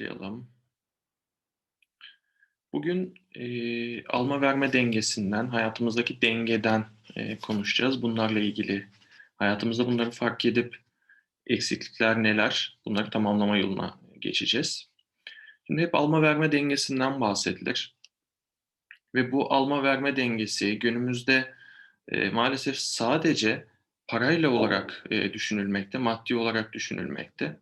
başlayalım. Bugün e, alma verme dengesinden, hayatımızdaki dengeden e, konuşacağız. Bunlarla ilgili hayatımızda bunları fark edip eksiklikler neler, bunları tamamlama yoluna geçeceğiz. Şimdi hep alma verme dengesinden bahsedilir. Ve bu alma verme dengesi günümüzde e, maalesef sadece parayla olarak e, düşünülmekte, maddi olarak düşünülmekte.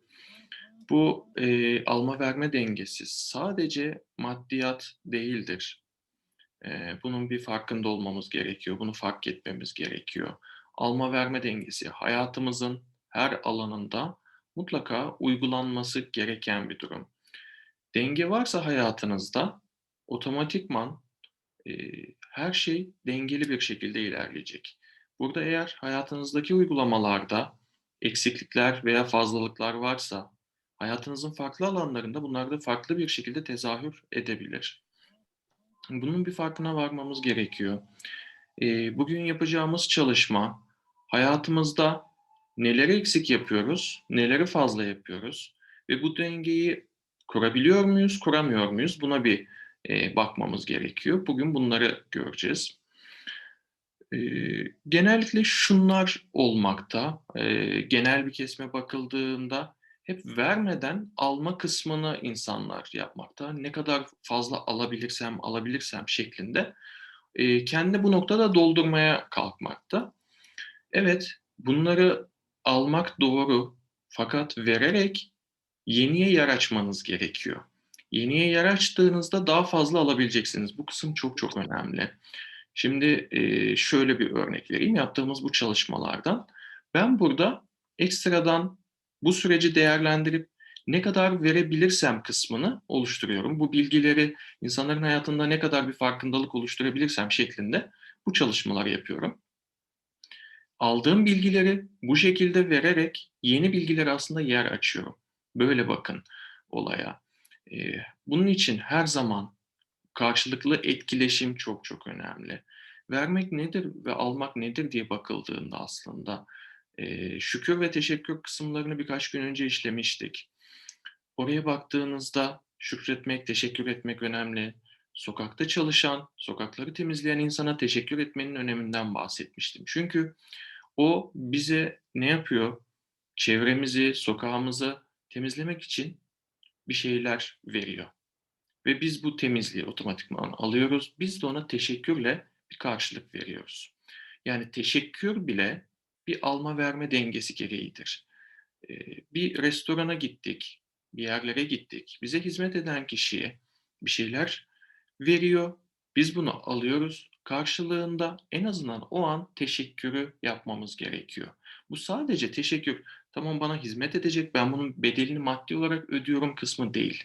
Bu e, alma verme dengesi sadece maddiyat değildir. E, bunun bir farkında olmamız gerekiyor, bunu fark etmemiz gerekiyor. Alma verme dengesi hayatımızın her alanında mutlaka uygulanması gereken bir durum. Denge varsa hayatınızda otomatikman e, her şey dengeli bir şekilde ilerleyecek. Burada eğer hayatınızdaki uygulamalarda eksiklikler veya fazlalıklar varsa hayatınızın farklı alanlarında bunlar da farklı bir şekilde tezahür edebilir. Bunun bir farkına varmamız gerekiyor. E, bugün yapacağımız çalışma hayatımızda neleri eksik yapıyoruz, neleri fazla yapıyoruz ve bu dengeyi kurabiliyor muyuz, kuramıyor muyuz? Buna bir e, bakmamız gerekiyor. Bugün bunları göreceğiz. E, genellikle şunlar olmakta. E, genel bir kesme bakıldığında hep vermeden alma kısmını insanlar yapmakta. Ne kadar fazla alabilirsem alabilirsem şeklinde e, kendi bu noktada doldurmaya kalkmakta. Evet, bunları almak doğru fakat vererek yeniye yer açmanız gerekiyor. Yeniye yer açtığınızda daha fazla alabileceksiniz. Bu kısım çok çok önemli. Şimdi e, şöyle bir örnek vereyim yaptığımız bu çalışmalardan. Ben burada ekstradan bu süreci değerlendirip ne kadar verebilirsem kısmını oluşturuyorum. Bu bilgileri insanların hayatında ne kadar bir farkındalık oluşturabilirsem şeklinde bu çalışmaları yapıyorum. Aldığım bilgileri bu şekilde vererek yeni bilgiler aslında yer açıyorum. Böyle bakın olaya. Ee, bunun için her zaman karşılıklı etkileşim çok çok önemli. Vermek nedir ve almak nedir diye bakıldığında aslında şükür ve teşekkür kısımlarını birkaç gün önce işlemiştik. Oraya baktığınızda şükretmek, teşekkür etmek önemli. Sokakta çalışan, sokakları temizleyen insana teşekkür etmenin öneminden bahsetmiştim. Çünkü o bize ne yapıyor? Çevremizi, sokağımızı temizlemek için bir şeyler veriyor. Ve biz bu temizliği otomatikman alıyoruz. Biz de ona teşekkürle bir karşılık veriyoruz. Yani teşekkür bile bir alma verme dengesi gereğidir. Bir restorana gittik, bir yerlere gittik. Bize hizmet eden kişiye bir şeyler veriyor. Biz bunu alıyoruz. Karşılığında en azından o an teşekkürü yapmamız gerekiyor. Bu sadece teşekkür, tamam bana hizmet edecek, ben bunun bedelini maddi olarak ödüyorum kısmı değil.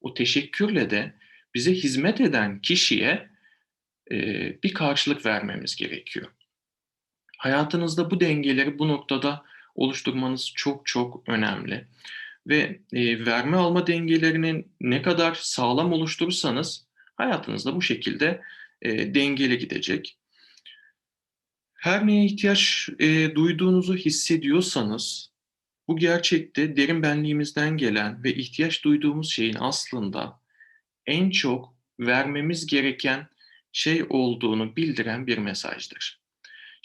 O teşekkürle de bize hizmet eden kişiye e, bir karşılık vermemiz gerekiyor. Hayatınızda bu dengeleri bu noktada oluşturmanız çok çok önemli. Ve e, verme alma dengelerinin ne kadar sağlam oluşturursanız hayatınızda bu şekilde e, dengeli gidecek. Her neye ihtiyaç e, duyduğunuzu hissediyorsanız bu gerçekte derin benliğimizden gelen ve ihtiyaç duyduğumuz şeyin aslında en çok vermemiz gereken şey olduğunu bildiren bir mesajdır.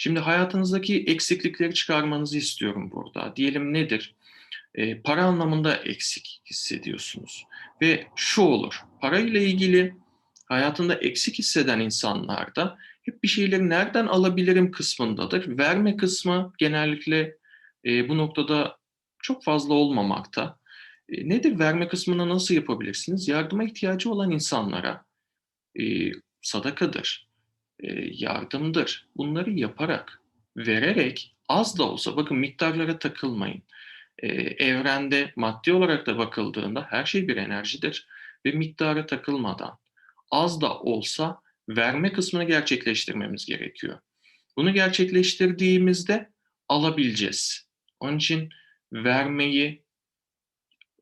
Şimdi hayatınızdaki eksiklikleri çıkarmanızı istiyorum burada. Diyelim nedir? E, para anlamında eksik hissediyorsunuz. Ve şu olur, parayla ilgili hayatında eksik hisseden insanlarda hep bir şeyleri nereden alabilirim kısmındadır. Verme kısmı genellikle e, bu noktada çok fazla olmamakta. E, nedir verme kısmını nasıl yapabilirsiniz? Yardıma ihtiyacı olan insanlara e, sadakadır, yardımdır. Bunları yaparak, vererek az da olsa bakın miktarlara takılmayın. E, evrende maddi olarak da bakıldığında her şey bir enerjidir ve miktara takılmadan az da olsa verme kısmını gerçekleştirmemiz gerekiyor. Bunu gerçekleştirdiğimizde alabileceğiz. Onun için vermeyi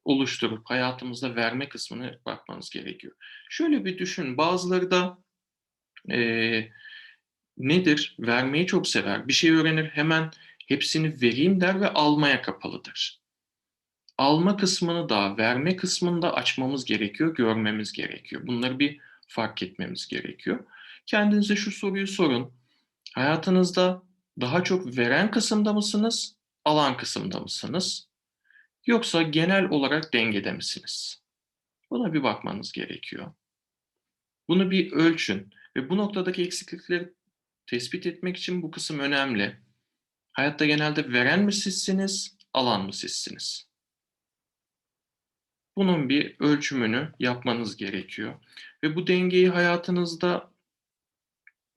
oluşturup hayatımızda verme kısmını bakmanız gerekiyor. Şöyle bir düşün, bazıları da e, nedir? Vermeyi çok sever. Bir şey öğrenir hemen hepsini vereyim der ve almaya kapalıdır. alma kısmını da verme kısmını da açmamız gerekiyor, görmemiz gerekiyor. Bunları bir fark etmemiz gerekiyor. Kendinize şu soruyu sorun. Hayatınızda daha çok veren kısımda mısınız, alan kısımda mısınız? Yoksa genel olarak dengede misiniz? Buna bir bakmanız gerekiyor. Bunu bir ölçün ve bu noktadaki eksiklikleri tespit etmek için bu kısım önemli. Hayatta genelde veren mi sizsiniz, alan mı sizsiniz? Bunun bir ölçümünü yapmanız gerekiyor. Ve bu dengeyi hayatınızda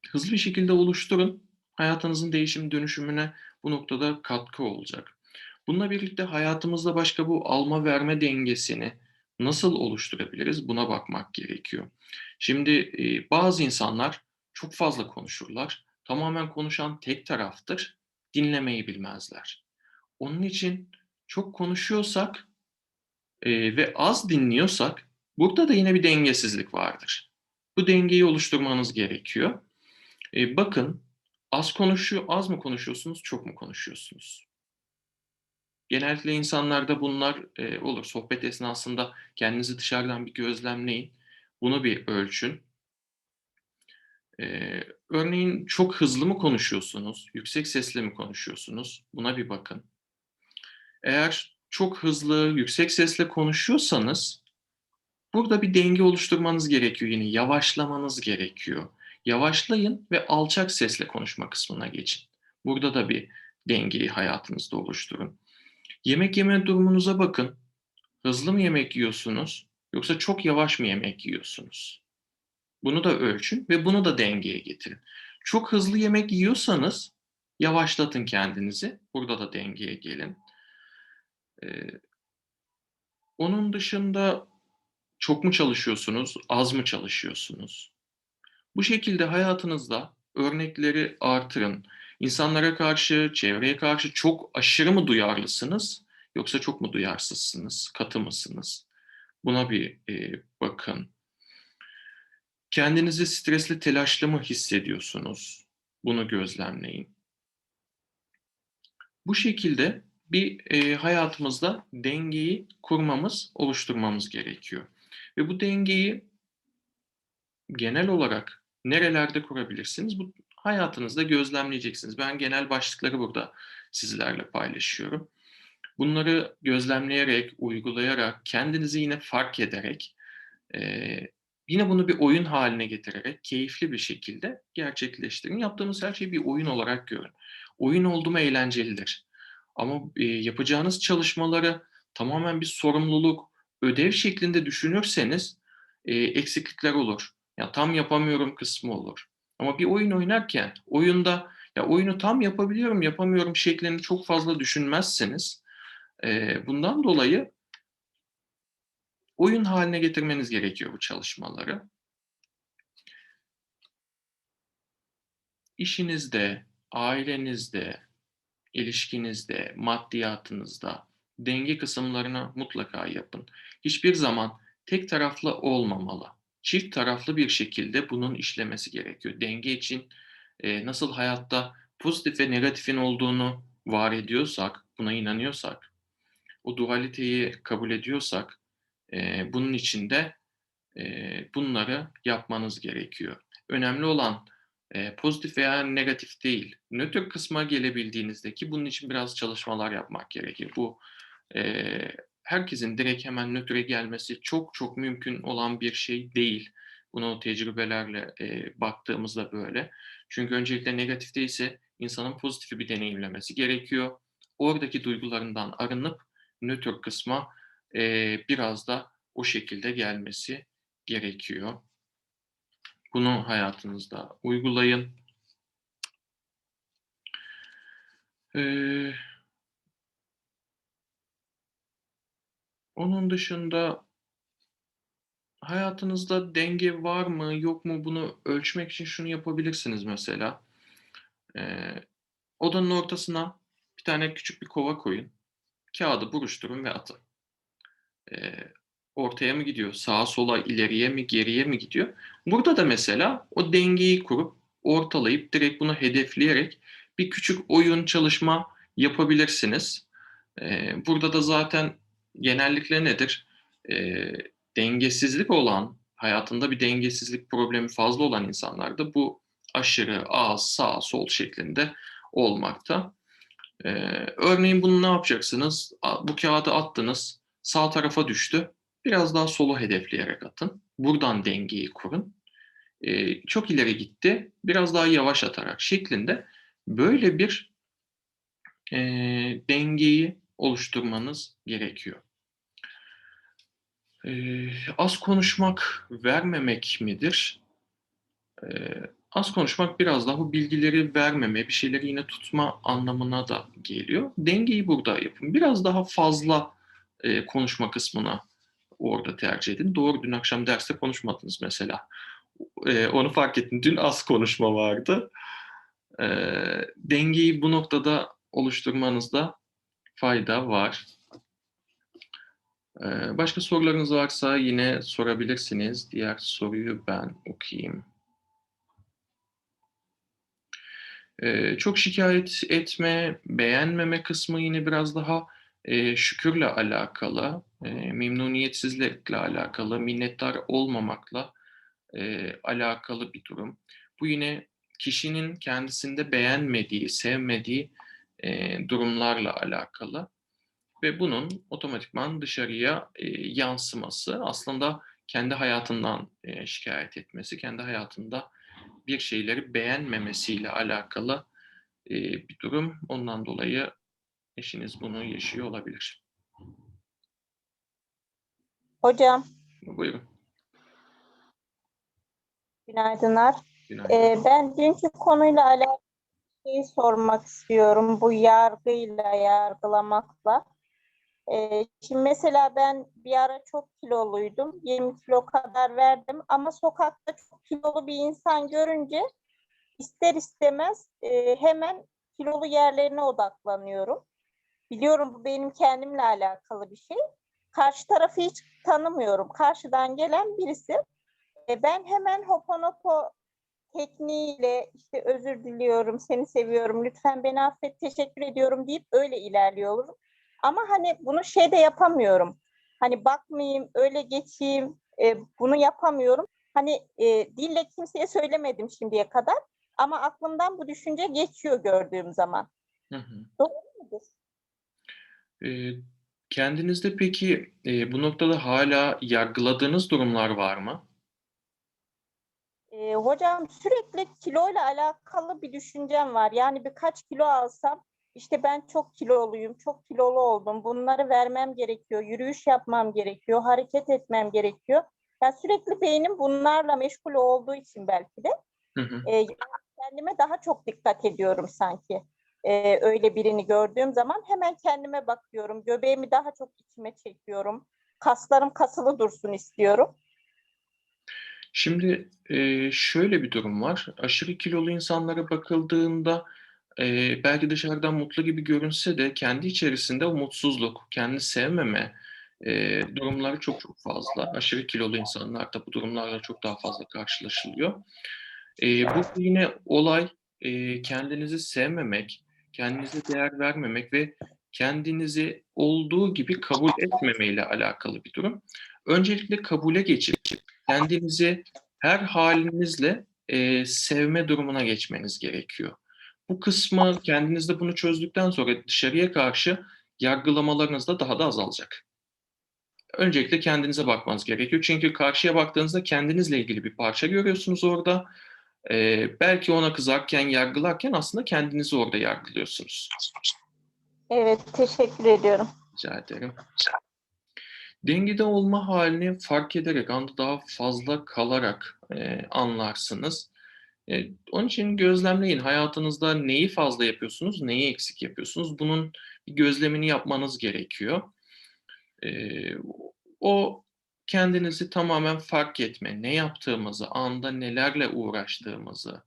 hızlı bir şekilde oluşturun. Hayatınızın değişim dönüşümüne bu noktada katkı olacak. Bununla birlikte hayatımızda başka bu alma verme dengesini nasıl oluşturabiliriz buna bakmak gerekiyor. Şimdi e, bazı insanlar çok fazla konuşurlar. Tamamen konuşan tek taraftır. Dinlemeyi bilmezler. Onun için çok konuşuyorsak e, ve az dinliyorsak burada da yine bir dengesizlik vardır. Bu dengeyi oluşturmanız gerekiyor. E, bakın az konuşuyor, az mı konuşuyorsunuz, çok mu konuşuyorsunuz? Genellikle insanlarda bunlar e, olur. Sohbet esnasında kendinizi dışarıdan bir gözlemleyin. Bunu bir ölçün. Ee, örneğin çok hızlı mı konuşuyorsunuz, yüksek sesle mi konuşuyorsunuz? Buna bir bakın. Eğer çok hızlı, yüksek sesle konuşuyorsanız burada bir denge oluşturmanız gerekiyor yine. Yavaşlamanız gerekiyor. Yavaşlayın ve alçak sesle konuşma kısmına geçin. Burada da bir dengeyi hayatınızda oluşturun. Yemek yeme durumunuza bakın. Hızlı mı yemek yiyorsunuz yoksa çok yavaş mı yemek yiyorsunuz? Bunu da ölçün ve bunu da dengeye getirin. Çok hızlı yemek yiyorsanız yavaşlatın kendinizi. Burada da dengeye gelin. Ee, onun dışında çok mu çalışıyorsunuz, az mı çalışıyorsunuz? Bu şekilde hayatınızda örnekleri artırın. İnsanlara karşı, çevreye karşı çok aşırı mı duyarlısınız yoksa çok mu duyarsızsınız, katı mısınız? Buna bir e, bakın. Kendinizi stresli, telaşlı mı hissediyorsunuz? Bunu gözlemleyin. Bu şekilde bir e, hayatımızda dengeyi kurmamız, oluşturmamız gerekiyor. Ve bu dengeyi genel olarak nerelerde kurabilirsiniz? Bu hayatınızda gözlemleyeceksiniz. Ben genel başlıkları burada sizlerle paylaşıyorum. Bunları gözlemleyerek, uygulayarak, kendinizi yine fark ederek, yine bunu bir oyun haline getirerek keyifli bir şekilde gerçekleştirin. Yaptığımız her şeyi bir oyun olarak görün. Oyun oldu mu eğlencelidir. Ama yapacağınız çalışmaları tamamen bir sorumluluk, ödev şeklinde düşünürseniz eksiklikler olur. Ya tam yapamıyorum kısmı olur. Ama bir oyun oynarken oyunda ya oyunu tam yapabiliyorum, yapamıyorum şeklini çok fazla düşünmezseniz e, bundan dolayı oyun haline getirmeniz gerekiyor bu çalışmaları. İşinizde, ailenizde, ilişkinizde, maddiyatınızda denge kısımlarını mutlaka yapın. Hiçbir zaman tek taraflı olmamalı. Çift taraflı bir şekilde bunun işlemesi gerekiyor. Denge için e, nasıl hayatta pozitif ve negatifin olduğunu var ediyorsak, buna inanıyorsak, o dualiteyi kabul ediyorsak, e, bunun için de e, bunları yapmanız gerekiyor. Önemli olan e, pozitif veya negatif değil, nötr kısma gelebildiğinizde ki bunun için biraz çalışmalar yapmak gerekir. Bu e, herkesin direkt hemen nötre gelmesi çok çok mümkün olan bir şey değil. Bunu tecrübelerle e, baktığımızda böyle. Çünkü öncelikle negatif değilse insanın pozitifi bir deneyimlemesi gerekiyor. Oradaki duygularından arınıp nötr kısma e, biraz da o şekilde gelmesi gerekiyor. Bunu hayatınızda uygulayın. Ee, onun dışında hayatınızda denge var mı yok mu bunu ölçmek için şunu yapabilirsiniz mesela. Ee, odanın ortasına bir tane küçük bir kova koyun. Kağıdı buruşturun ve atın. Ee, ortaya mı gidiyor, sağa sola, ileriye mi, geriye mi gidiyor? Burada da mesela o dengeyi kurup ortalayıp direkt bunu hedefleyerek bir küçük oyun çalışma yapabilirsiniz. Ee, burada da zaten genellikle nedir? E, dengesizlik olan, hayatında bir dengesizlik problemi fazla olan insanlarda bu aşırı az, sağ, sol şeklinde olmakta. Ee, örneğin bunu ne yapacaksınız? Bu kağıdı attınız, sağ tarafa düştü. Biraz daha solu hedefleyerek atın. Buradan dengeyi kurun. Ee, çok ileri gitti, biraz daha yavaş atarak şeklinde böyle bir e, dengeyi oluşturmanız gerekiyor. Ee, az konuşmak vermemek midir? Ee, az konuşmak biraz daha bu bilgileri vermeme, bir şeyleri yine tutma anlamına da geliyor. Dengeyi burada yapın. Biraz daha fazla e, konuşma kısmına orada tercih edin. Doğru dün akşam derste konuşmadınız mesela. E, onu fark ettim. Dün az konuşma vardı. E, dengeyi bu noktada oluşturmanızda fayda var. E, başka sorularınız varsa yine sorabilirsiniz. Diğer soruyu ben okuyayım. Ee, çok şikayet etme, beğenmeme kısmı yine biraz daha e, şükürle alakalı, e, memnuniyetsizlikle alakalı, minnettar olmamakla e, alakalı bir durum. Bu yine kişinin kendisinde beğenmediği, sevmediği e, durumlarla alakalı ve bunun otomatikman dışarıya e, yansıması aslında kendi hayatından e, şikayet etmesi, kendi hayatında bir şeyleri beğenmemesiyle alakalı e, bir durum. Ondan dolayı eşiniz bunu yaşıyor olabilir. Hocam, Buyurun. günaydınlar. Günaydın. Ee, ben dünkü konuyla alakalı bir şey sormak istiyorum. Bu yargıyla, yargılamakla. Ee, şimdi mesela ben bir ara çok kiloluydum. 20 kilo kadar verdim. Ama sokakta çok kilolu bir insan görünce ister istemez e, hemen kilolu yerlerine odaklanıyorum. Biliyorum bu benim kendimle alakalı bir şey. Karşı tarafı hiç tanımıyorum. Karşıdan gelen birisi. E, ben hemen hoponopo tekniğiyle işte özür diliyorum, seni seviyorum, lütfen beni affet, teşekkür ediyorum deyip öyle ilerliyorum. Ama hani bunu şey de yapamıyorum. Hani bakmayayım, öyle geçeyim, e, bunu yapamıyorum. Hani e, dille kimseye söylemedim şimdiye kadar. Ama aklımdan bu düşünce geçiyor gördüğüm zaman. Hı hı. Doğru mudur? E, kendinizde peki e, bu noktada hala yargıladığınız durumlar var mı? E, hocam sürekli kiloyla alakalı bir düşüncem var. Yani birkaç kilo alsam işte ben çok kiloluyum, çok kilolu oldum. Bunları vermem gerekiyor, yürüyüş yapmam gerekiyor, hareket etmem gerekiyor. Yani sürekli beynim bunlarla meşgul olduğu için belki de Hı hı. e, kendime daha çok dikkat ediyorum sanki. E, öyle birini gördüğüm zaman hemen kendime bakıyorum. Göbeğimi daha çok içime çekiyorum. Kaslarım kasılı dursun istiyorum. Şimdi e, şöyle bir durum var. Aşırı kilolu insanlara bakıldığında e, belki dışarıdan mutlu gibi görünse de kendi içerisinde o mutsuzluk, kendini sevmeme e, durumları çok çok fazla. Aşırı kilolu insanlarda bu durumlarla çok daha fazla karşılaşılıyor. E, bu yine olay e, kendinizi sevmemek, kendinize değer vermemek ve kendinizi olduğu gibi kabul etmemeyle alakalı bir durum. Öncelikle kabule geçip kendinizi her halinizle e, sevme durumuna geçmeniz gerekiyor. Bu kısmı kendinizde bunu çözdükten sonra dışarıya karşı yargılamalarınız da daha da azalacak. Öncelikle kendinize bakmanız gerekiyor. Çünkü karşıya baktığınızda kendinizle ilgili bir parça görüyorsunuz orada. E, belki ona kızarken, yargılarken aslında kendinizi orada yargılıyorsunuz. Evet, teşekkür ediyorum. Rica ederim. Dengede olma halini fark ederek, anda daha fazla kalarak e, anlarsınız. E, onun için gözlemleyin. Hayatınızda neyi fazla yapıyorsunuz, neyi eksik yapıyorsunuz? Bunun bir gözlemini yapmanız gerekiyor. E, o kendinizi tamamen fark etme, ne yaptığımızı, anda nelerle uğraştığımızı,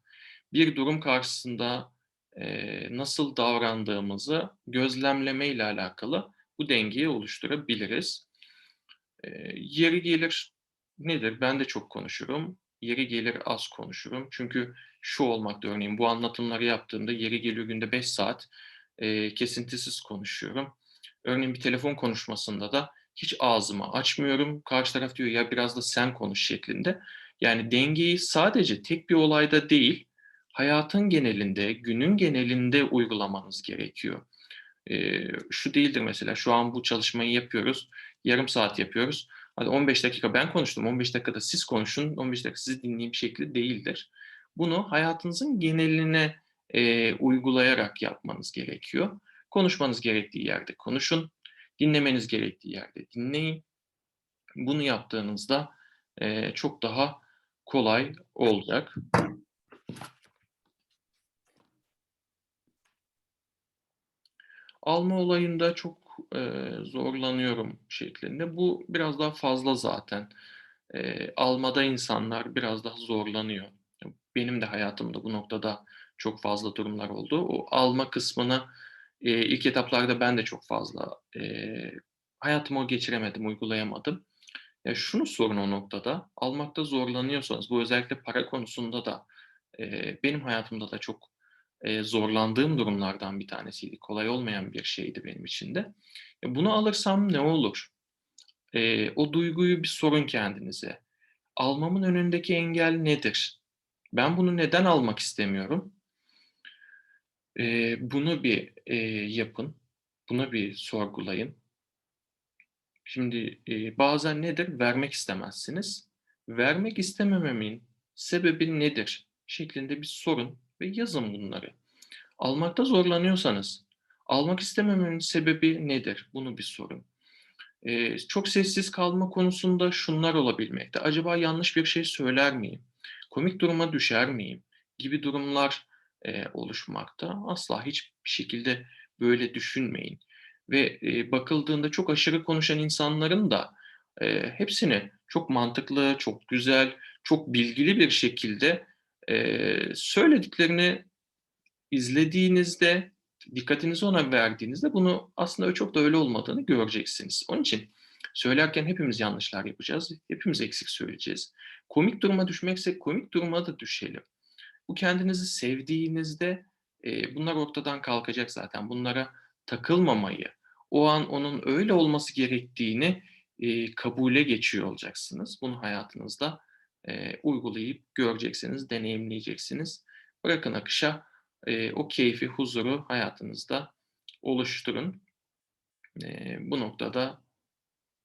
bir durum karşısında e, nasıl davrandığımızı gözlemleme ile alakalı bu dengeyi oluşturabiliriz. E, yeri gelir nedir? Ben de çok konuşurum. Yeri gelir az konuşurum. Çünkü şu olmakta örneğin bu anlatımları yaptığımda yeri geliyor günde 5 saat e, kesintisiz konuşuyorum. Örneğin bir telefon konuşmasında da hiç ağzımı açmıyorum. Karşı taraf diyor ya biraz da sen konuş şeklinde. Yani dengeyi sadece tek bir olayda değil, hayatın genelinde, günün genelinde uygulamanız gerekiyor. Ee, şu değildir mesela, şu an bu çalışmayı yapıyoruz, yarım saat yapıyoruz. Hadi 15 dakika ben konuştum, 15 dakikada siz konuşun, 15 dakika sizi dinleyeyim şekli değildir. Bunu hayatınızın geneline e, uygulayarak yapmanız gerekiyor. Konuşmanız gerektiği yerde konuşun, dinlemeniz gerektiği yerde dinleyin. Bunu yaptığınızda e, çok daha kolay olacak. Alma olayında çok e, zorlanıyorum şeklinde. Bu biraz daha fazla zaten. E, almada insanlar biraz daha zorlanıyor. Benim de hayatımda bu noktada çok fazla durumlar oldu. O alma kısmını e, ilk etaplarda ben de çok fazla e, hayatıma geçiremedim, uygulayamadım. Ya şunu sorun o noktada, almakta zorlanıyorsanız, bu özellikle para konusunda da e, benim hayatımda da çok e, zorlandığım durumlardan bir tanesiydi. Kolay olmayan bir şeydi benim için de. E, bunu alırsam ne olur? E, o duyguyu bir sorun kendinize. Almamın önündeki engel nedir? Ben bunu neden almak istemiyorum? Bunu bir yapın, bunu bir sorgulayın. Şimdi bazen nedir? Vermek istemezsiniz. Vermek istemememin sebebi nedir? Şeklinde bir sorun ve yazın bunları. Almakta zorlanıyorsanız, almak istemememin sebebi nedir? Bunu bir sorun. Ee, çok sessiz kalma konusunda şunlar olabilmekte. Acaba yanlış bir şey söyler miyim? Komik duruma düşer miyim? Gibi durumlar e, oluşmakta. Asla hiçbir şekilde böyle düşünmeyin. Ve e, bakıldığında çok aşırı konuşan insanların da e, hepsini çok mantıklı, çok güzel, çok bilgili bir şekilde e, söylediklerini izlediğinizde, dikkatinizi ona verdiğinizde bunu aslında çok da öyle olmadığını göreceksiniz. Onun için söylerken hepimiz yanlışlar yapacağız, hepimiz eksik söyleyeceğiz. Komik duruma düşmekse komik duruma da düşelim. Bu kendinizi sevdiğinizde e, bunlar ortadan kalkacak zaten. Bunlara takılmamayı, o an onun öyle olması gerektiğini e, kabule geçiyor olacaksınız. Bunu hayatınızda e, uygulayıp göreceksiniz, deneyimleyeceksiniz. Bırakın akışa e, o keyfi, huzuru hayatınızda oluşturun. E, bu noktada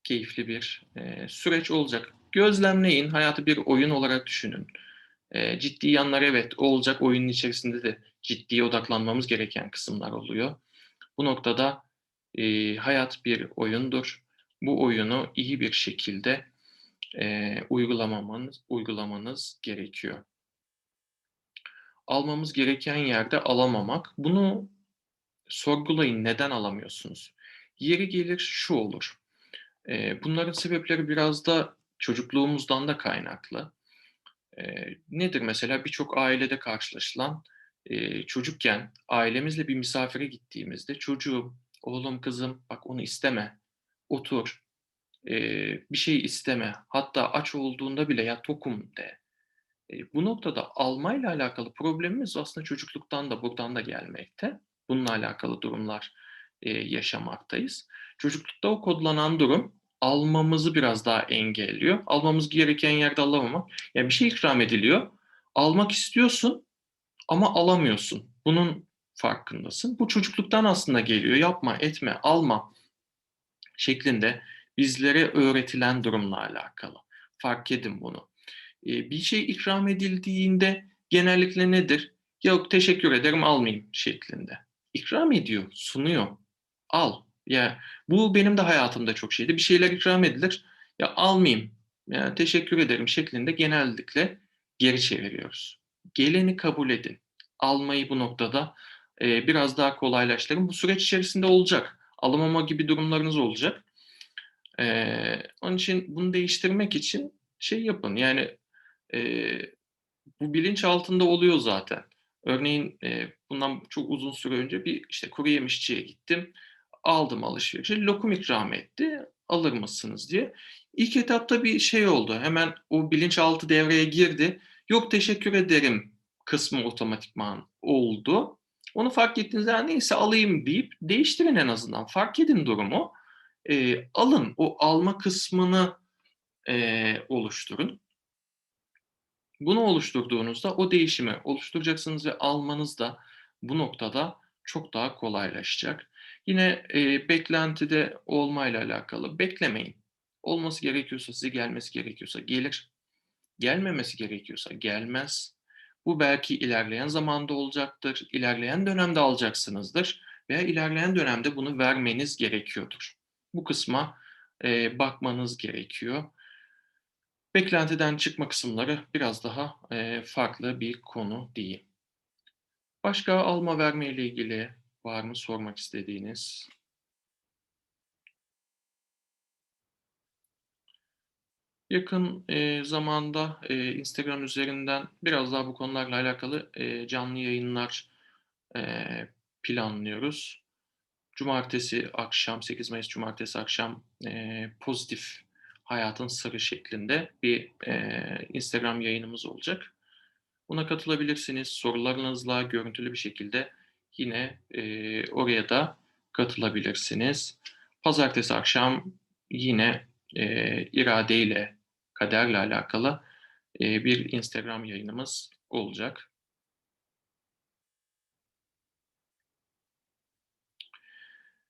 keyifli bir e, süreç olacak. Gözlemleyin, hayatı bir oyun olarak düşünün. E, ciddi yanlar evet olacak, oyunun içerisinde de ciddi odaklanmamız gereken kısımlar oluyor. Bu noktada e, hayat bir oyundur. Bu oyunu iyi bir şekilde e, uygulamanız, uygulamanız gerekiyor almamız gereken yerde alamamak. Bunu sorgulayın. Neden alamıyorsunuz? Yeri gelir şu olur. Bunların sebepleri biraz da çocukluğumuzdan da kaynaklı. Nedir mesela birçok ailede karşılaşılan çocukken ailemizle bir misafire gittiğimizde çocuğum, oğlum, kızım bak onu isteme, otur, bir şey isteme. Hatta aç olduğunda bile ya tokum de bu noktada almayla alakalı problemimiz aslında çocukluktan da buradan da gelmekte. Bununla alakalı durumlar yaşamaktayız. Çocuklukta o kodlanan durum almamızı biraz daha engelliyor. Almamız gereken yerde alamamak. Yani bir şey ikram ediliyor. Almak istiyorsun ama alamıyorsun. Bunun farkındasın. Bu çocukluktan aslında geliyor. Yapma, etme, alma şeklinde bizlere öğretilen durumla alakalı. Fark edin bunu bir şey ikram edildiğinde genellikle nedir? Yok teşekkür ederim almayayım şeklinde. İkram ediyor, sunuyor. Al. Ya bu benim de hayatımda çok şeydi. Bir şeyler ikram edilir. Ya almayayım. Ya teşekkür ederim şeklinde genellikle geri çeviriyoruz. Geleni kabul edin. Almayı bu noktada e, biraz daha kolaylaştırın. Bu süreç içerisinde olacak. Alamama gibi durumlarınız olacak. E, onun için bunu değiştirmek için şey yapın. Yani e, bu bilinç altında oluyor zaten. Örneğin e, bundan çok uzun süre önce bir işte kuru yemişçiye gittim. Aldım alışverişi. Lokum ikram etti. Alır mısınız diye. İlk etapta bir şey oldu. Hemen o bilinçaltı devreye girdi. Yok teşekkür ederim kısmı otomatikman oldu. Onu fark ettiğinizde "Ya neyse alayım deyip değiştirin en azından. Fark edin durumu. Eee, alın. O alma kısmını, eee, oluşturun. Bunu oluşturduğunuzda o değişimi oluşturacaksınız ve almanız da bu noktada çok daha kolaylaşacak. Yine, eee, beklentide olmayla alakalı beklemeyin. Olması gerekiyorsa, size gelmesi gerekiyorsa gelir. Gelmemesi gerekiyorsa gelmez. Bu belki ilerleyen zamanda olacaktır, ilerleyen dönemde alacaksınızdır veya ilerleyen dönemde bunu vermeniz gerekiyordur. Bu kısma, eee, bakmanız gerekiyor. Beklentiden çıkma kısımları biraz daha, eee, farklı bir konu diyeyim. Başka alma verme ile ilgili var mı sormak istediğiniz? Yakın, eee, zamanda, eee, Instagram üzerinden biraz daha bu konularla alakalı, eee, canlı yayınlar, eee, planlıyoruz. Cumartesi akşam, 8 Mayıs cumartesi akşam, eee, pozitif hayatın sırrı şeklinde bir, eee, Instagram yayınımız olacak. Buna katılabilirsiniz. Sorularınızla görüntülü bir şekilde yine, eee, oraya da katılabilirsiniz. Pazartesi akşam yine, eee, iradeyle, kaderle alakalı, eee, bir Instagram yayınımız olacak.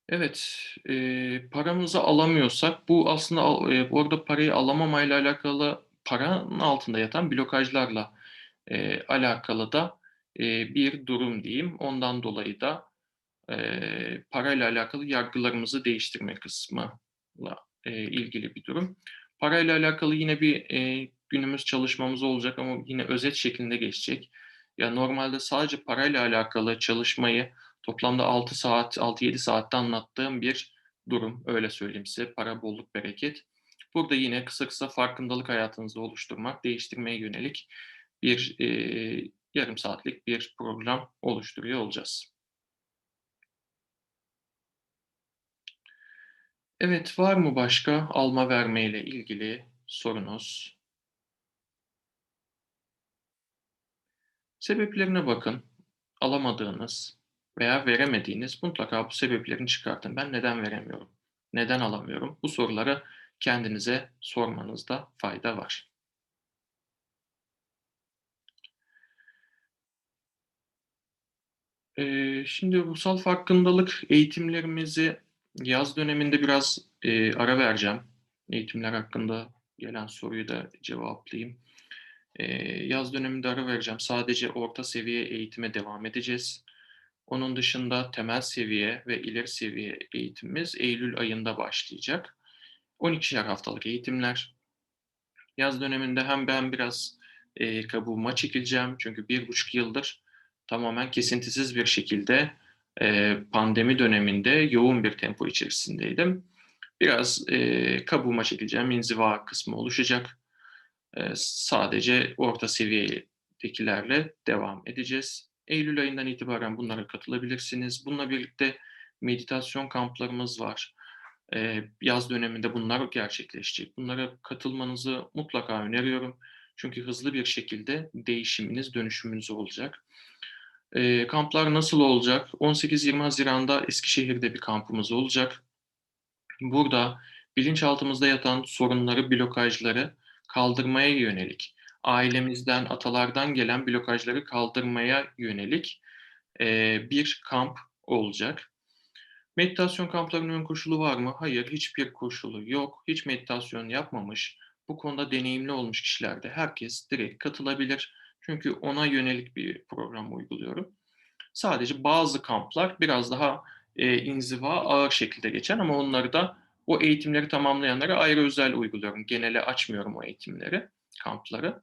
Evet, eee, paramızı alamıyorsak bu aslında eee, orada parayı alamamayla alakalı paranın altında yatan blokajlarla, eee, alakalı da, eee, bir durum diyeyim. Ondan dolayı da, eee, parayla alakalı yargılarımızı değiştirme kısmıyla, eee, ilgili bir durum. Parayla alakalı yine bir, eee, günümüz çalışmamız olacak ama yine özet şeklinde geçecek. Ya, normalde sadece parayla alakalı çalışmayı toplamda 6 saat, 6-7 saatte anlattığım bir durum, öyle söyleyeyim size. Para, bolluk, bereket. Burada yine kısa kısa farkındalık hayatınızda oluşturmak, değiştirmeye yönelik bir, eee, yarım saatlik bir program oluşturuyor olacağız. Evet, var mı başka alma verme ile ilgili sorunuz? Sebeplerine bakın. Alamadığınız veya veremediğiniz mutlaka bu sebeplerini çıkartın. Ben neden veremiyorum? Neden alamıyorum? Bu soruları kendinize sormanızda fayda var. Şimdi ruhsal farkındalık eğitimlerimizi yaz döneminde biraz, ara vereceğim. Eğitimler hakkında gelen soruyu da cevaplayayım. Yaz döneminde ara vereceğim. Sadece orta seviye eğitime devam edeceğiz. Onun dışında temel seviye ve ileri seviye eğitimimiz eylül ayında başlayacak. 12'şer haftalık eğitimler. Yaz döneminde hem ben biraz, eee, kabuğuma çekileceğim çünkü 1,5 yıldır tamamen kesintisiz bir şekilde, eee, pandemi döneminde yoğun bir tempo içerisindeydim. Biraz, eee, kabuğuma çekileceğim, inziva kısmı oluşacak. Eee, sadece orta seviyedekilerle devam edeceğiz. Eylül ayından itibaren bunlara katılabilirsiniz. Bununla birlikte meditasyon kamplarımız var. Eee, yaz döneminde bunlar gerçekleşecek. Bunlara katılmanızı mutlaka öneriyorum. Çünkü hızlı bir şekilde değişiminiz, dönüşümünüz olacak. Eee, kamplar nasıl olacak? 18-20 Haziran'da Eskişehir'de bir kampımız olacak. Burada bilinçaltımızda yatan sorunları, blokajları kaldırmaya yönelik, ailemizden, atalardan gelen blokajları kaldırmaya yönelik, eee, bir kamp olacak. Meditasyon kamplarının ön koşulu var mı? Hayır, hiçbir koşulu yok. Hiç meditasyon yapmamış, bu konuda deneyimli olmuş kişiler de herkes direkt katılabilir. Çünkü ona yönelik bir program uyguluyorum. Sadece bazı kamplar biraz daha, eee, inziva ağır şekilde geçer ama onları da o eğitimleri tamamlayanlara ayrı özel uyguluyorum. Genele açmıyorum o eğitimleri, kampları.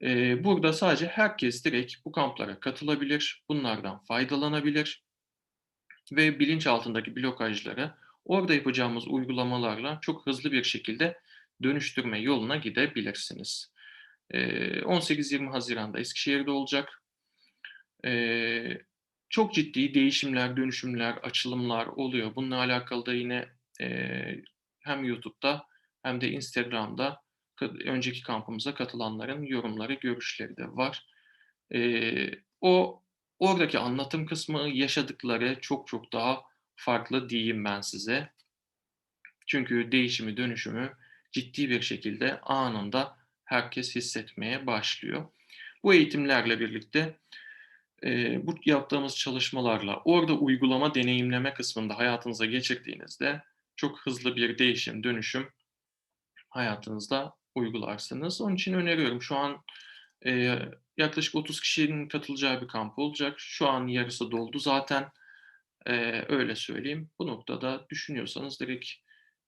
Eee, burada sadece herkes direkt bu kamplara katılabilir, bunlardan faydalanabilir ve bilinçaltındaki blokajları orada yapacağımız uygulamalarla çok hızlı bir şekilde dönüştürme yoluna gidebilirsiniz. Eee, 18-20 Haziran'da Eskişehir'de olacak. Çok ciddi değişimler, dönüşümler, açılımlar oluyor. Bununla alakalı da yine, hem YouTube'da hem de Instagram'da önceki kampımıza katılanların yorumları, görüşleri de var. Eee, o oradaki anlatım kısmı yaşadıkları çok çok daha farklı diyeyim ben size. Çünkü değişimi, dönüşümü ciddi bir şekilde anında herkes hissetmeye başlıyor. Bu eğitimlerle birlikte e, bu yaptığımız çalışmalarla orada uygulama, deneyimleme kısmında hayatınıza geçirdiğinizde çok hızlı bir değişim, dönüşüm hayatınızda uygularsınız. Onun için öneriyorum. Şu an e, yaklaşık 30 kişinin katılacağı bir kamp olacak. Şu an yarısı doldu zaten. E, öyle söyleyeyim. Bu noktada düşünüyorsanız direkt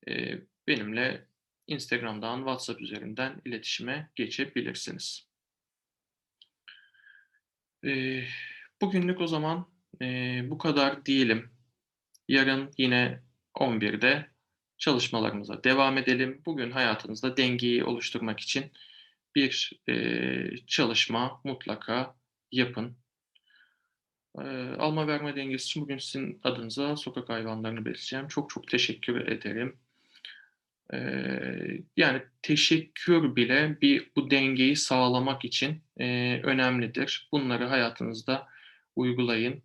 e, benimle Instagram'dan, WhatsApp üzerinden iletişime geçebilirsiniz. E, bugünlük o zaman e, bu kadar diyelim. Yarın yine 11'de çalışmalarımıza devam edelim. Bugün hayatınızda dengeyi oluşturmak için bir e, çalışma mutlaka yapın. E, alma verme dengesi için bugün sizin adınıza sokak hayvanlarını besleyeceğim. Çok çok teşekkür ederim. E, yani teşekkür bile bir bu dengeyi sağlamak için e, önemlidir. Bunları hayatınızda uygulayın.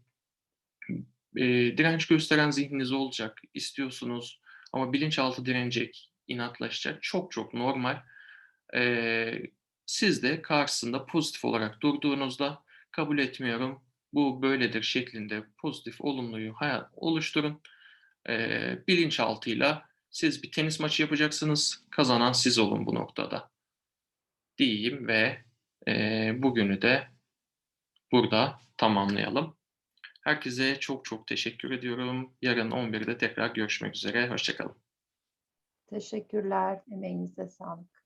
E, direnç gösteren zihniniz olacak. İstiyorsunuz ama bilinçaltı direnecek, inatlaşacak. Çok çok normal. Ee, siz de karşısında pozitif olarak durduğunuzda kabul etmiyorum, bu böyledir şeklinde pozitif, olumluyu hayat oluşturun. Ee, bilinçaltıyla siz bir tenis maçı yapacaksınız. Kazanan siz olun bu noktada. Diyeyim ve e, bugünü de burada tamamlayalım. Herkese çok çok teşekkür ediyorum. Yarın 11'de tekrar görüşmek üzere. Hoşçakalın. Teşekkürler. Emeğinize sağlık.